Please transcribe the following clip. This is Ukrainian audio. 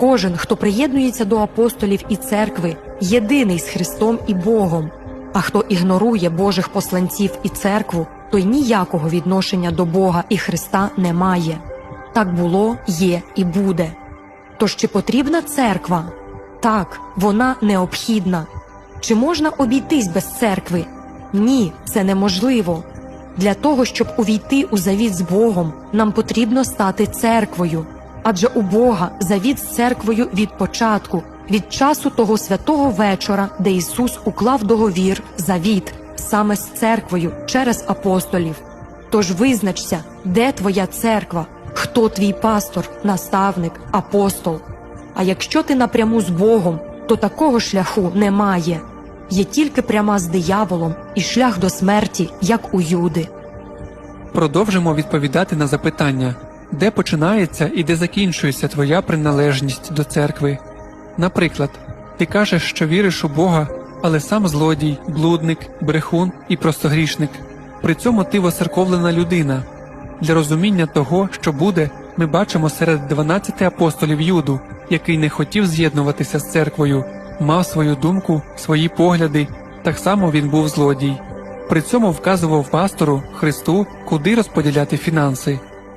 Кожен, хто приєднується до апостолів і церкви, єдиний з Христом і Богом. А хто ігнорує Божих посланців і церкву, той ніякого відношення до Бога і Христа не має. Так було, є і буде. Тож чи потрібна церква? Так, вона необхідна. Чи можна обійтись без церкви? Ні, це неможливо. Для того, щоб увійти у завіт з Богом, нам потрібно стати церквою. Адже у Бога завіт з церквою від початку, від часу того святого вечора, де Ісус уклав договір, завіт саме з церквою через апостолів. Тож визначся, де твоя церква, хто твій пастор, наставник, апостол. А якщо ти напряму з Богом, то такого шляху немає. Є тільки пряма з дияволом і шлях до смерті, як у Юди. Продовжимо відповідати на запитання, де починається і де закінчується твоя приналежність до церкви. Наприклад, ти кажеш, що віриш у Бога, але сам злодій, блудник, брехун і простогрішник. При цьому ти воцерковлена людина. Для розуміння того, що буде, ми бачимо серед 12 апостолів Юду, який не хотів з'єднуватися з церквою, мав свою думку, свої погляди, так само він був злодій. При цьому вказував пастору Христу, куди розподіляти фінанси.